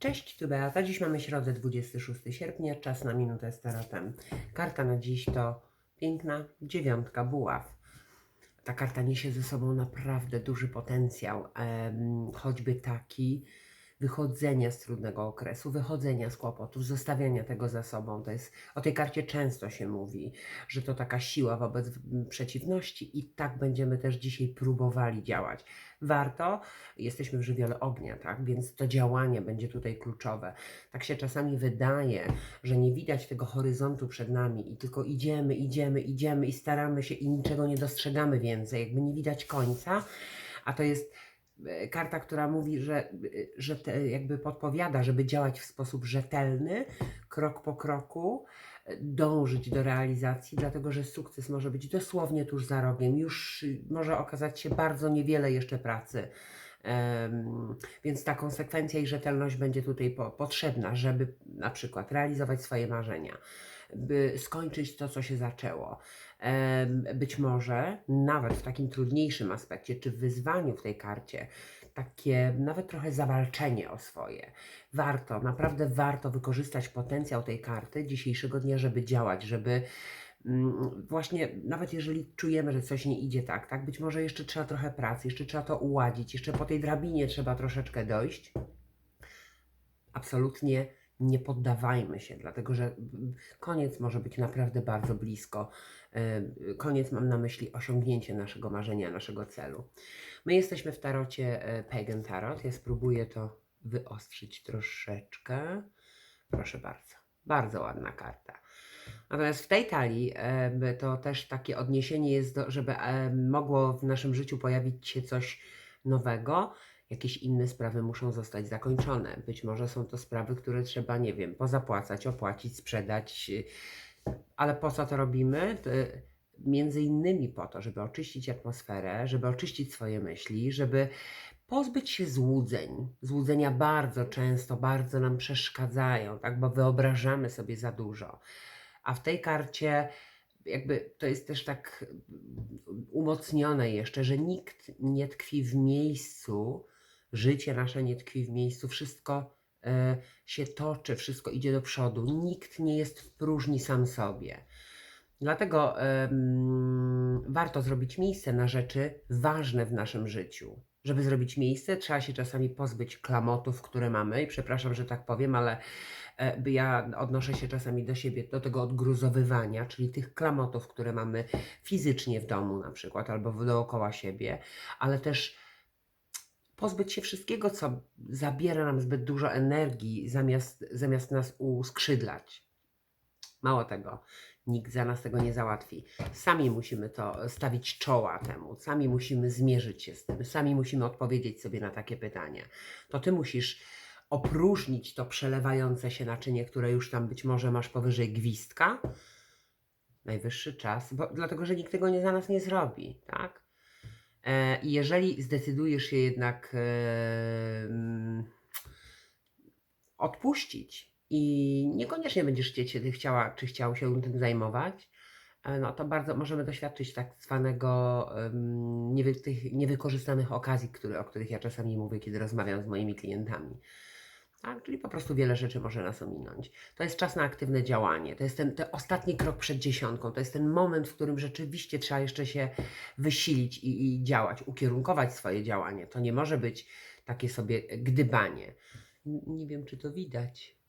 Cześć, tu Beata. Dziś mamy środę 26 sierpnia, czas na minutę z tarotem. Karta na dziś to piękna dziewiątka buław. Ta karta niesie ze sobą naprawdę duży potencjał, choćby taki wychodzenia z trudnego okresu, wychodzenia z kłopotów, zostawiania tego za sobą. To jest, o tej karcie często się mówi, że to taka siła wobec przeciwności i tak będziemy też dzisiaj próbowali działać. Warto, jesteśmy w żywiole ognia, tak? Więc to działanie będzie tutaj kluczowe. Tak się czasami wydaje, że nie widać tego horyzontu przed nami i tylko idziemy, idziemy, idziemy i staramy się i niczego nie dostrzegamy więcej, jakby nie widać końca, a to jest karta, która mówi, że, e, że te, jakby podpowiada, żeby działać w sposób rzetelny, krok po kroku, e, dążyć do realizacji, dlatego że sukces może być dosłownie tuż za rogiem, już y, może okazać się bardzo niewiele jeszcze pracy. Więc ta konsekwencja i rzetelność będzie tutaj po, potrzebna, żeby na przykład realizować swoje marzenia, by skończyć to, co się zaczęło. Być może nawet w takim trudniejszym aspekcie, czy wyzwaniu w tej karcie, takie nawet trochę zawalczenie o swoje. Warto, naprawdę warto wykorzystać potencjał tej karty dzisiejszego dnia, żeby działać, żeby właśnie nawet jeżeli czujemy, że coś nie idzie tak, tak, być może jeszcze trzeba trochę pracy, jeszcze trzeba to uładzić, jeszcze po tej drabinie trzeba troszeczkę dojść. Absolutnie nie poddawajmy się, dlatego że mm, koniec może być naprawdę bardzo blisko. Koniec mam na myśli osiągnięcie naszego marzenia, naszego celu. My jesteśmy w tarocie e, Pagan Tarot. Ja spróbuję to wyostrzyć troszeczkę. Proszę bardzo. Bardzo ładna karta. Natomiast w tej talii to też takie odniesienie jest, do, żeby mogło w naszym życiu pojawić się coś nowego. Jakieś inne sprawy muszą zostać zakończone. Być może są to sprawy, które trzeba, nie wiem, pozapłacać, opłacić, sprzedać. Ale po co to robimy? To, Między innymi po to, żeby oczyścić atmosferę, żeby oczyścić swoje myśli, żeby pozbyć się złudzeń. Złudzenia bardzo często, bardzo nam przeszkadzają, tak? bo wyobrażamy sobie za dużo. A w tej karcie jakby to jest też tak mm, umocnione jeszcze, że nikt nie tkwi w miejscu, życie nasze nie tkwi w miejscu, wszystko e, się toczy, wszystko idzie do przodu, nikt nie jest w próżni sam sobie. Dlatego em, warto zrobić miejsce na rzeczy ważne w naszym życiu. Żeby zrobić miejsce, trzeba się czasami pozbyć klamotów, które mamy. I przepraszam, że tak powiem, ale e, ja odnoszę się czasami do siebie, do tego odgruzowywania, czyli tych klamotów, które mamy fizycznie w domu na przykład, albo dookoła siebie, ale też pozbyć się wszystkiego, co zabiera nam zbyt dużo energii, zamiast, zamiast nas uskrzydlać. Mało tego, nikt za nas tego nie załatwi. Sami musimy to stawić czoła temu, sami musimy zmierzyć się z tym, sami musimy odpowiedzieć sobie na takie pytania. To ty musisz opróżnić to przelewające się naczynie, które już tam być może masz powyżej gwizdka. Najwyższy czas, bo, dlatego że nikt tego nie za nas nie zrobi, tak? E, jeżeli zdecydujesz się jednak e, odpuścić i niekoniecznie będziesz chcieć, chciała, czy chciał się tym zajmować, e, no to bardzo możemy doświadczyć tak zwanego em, niewy, tych niewykorzystanych okazji, które, o których ja czasami mówię, kiedy rozmawiam z moimi klientami. Tak? Czyli po prostu wiele rzeczy może nas ominąć. To jest czas na aktywne działanie. To jest ten, ten ostatni krok przed dziesiątką. To jest ten moment, w którym rzeczywiście trzeba jeszcze się wysilić i, i działać, ukierunkować swoje działanie. To nie może być takie sobie gdybanie. Nie wiem, czy to widać.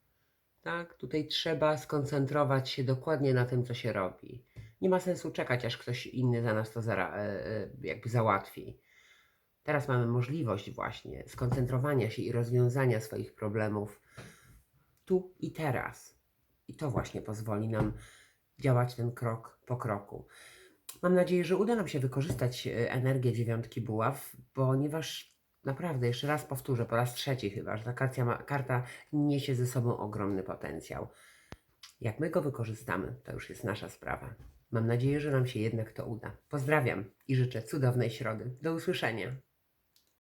Tak, tutaj trzeba skoncentrować się dokładnie na tym, co się robi. Nie ma sensu czekać, aż ktoś inny za nas to zara, e, e, jakby załatwi. Teraz mamy możliwość właśnie skoncentrowania się i rozwiązania swoich problemów tu i teraz. I to właśnie pozwoli nam działać ten krok po kroku. Mam nadzieję, że uda nam się wykorzystać e, energię dziewiątki buław, ponieważ naprawdę, jeszcze raz powtórzę, po raz trzeci chyba, że ta karta, ma, karta niesie ze sobą ogromny potencjał. Jak my go wykorzystamy, to już jest nasza sprawa. Mam nadzieję, że nam się jednak to uda. Pozdrawiam i życzę cudownej środy. Do usłyszenia.